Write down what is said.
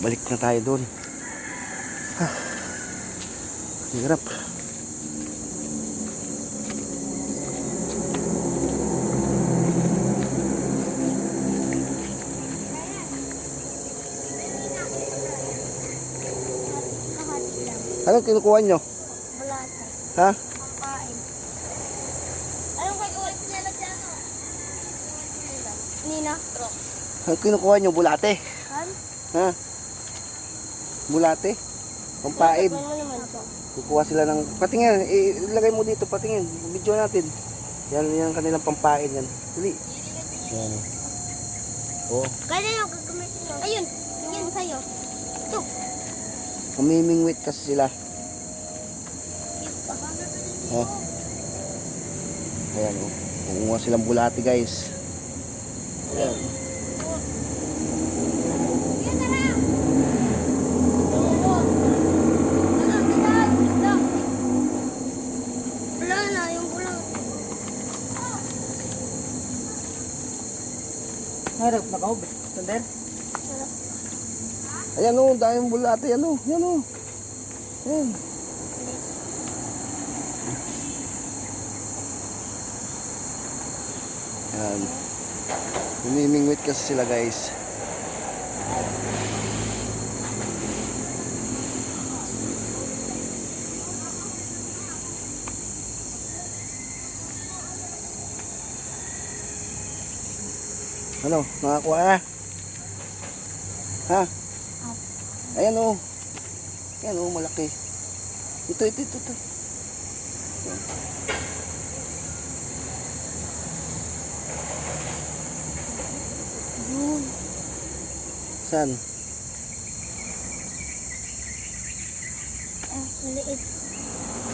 Balik na tayo doon. Ha. Hirap. Anong kinukuha nyo? Bulata. Ha? Pangkain. Anong gagawin nila dyan? Nina? Rock. Anong kinukuha nyo? Bulate? Han? Ha? Bulate? Ano to? Kukuha sila ng... Patingin, ilagay mo dito, patingin. Video natin. Yan, yan ang kanilang pampain yan. Dali. Yan. Oh, Kaya yung gagamitin mo. Ayun. Yun sa'yo. Ito. umimingwit kasi sila. Ha? Ayan, oh. Kukuha silang bulate, guys. Ayan. Yan na lang. Wala na, yung bulang. Harap na kao, sandal. Ayan, oh. Dahil bulate. Yan, oh. Yan, oh. Ayan. Yan. Umimingwit kasi sila, guys. Ano, nakakuha na? Ha? Ayan o. Ayan o, malaki. Ito, ito, ito, ito. Saan? Ah, maliit.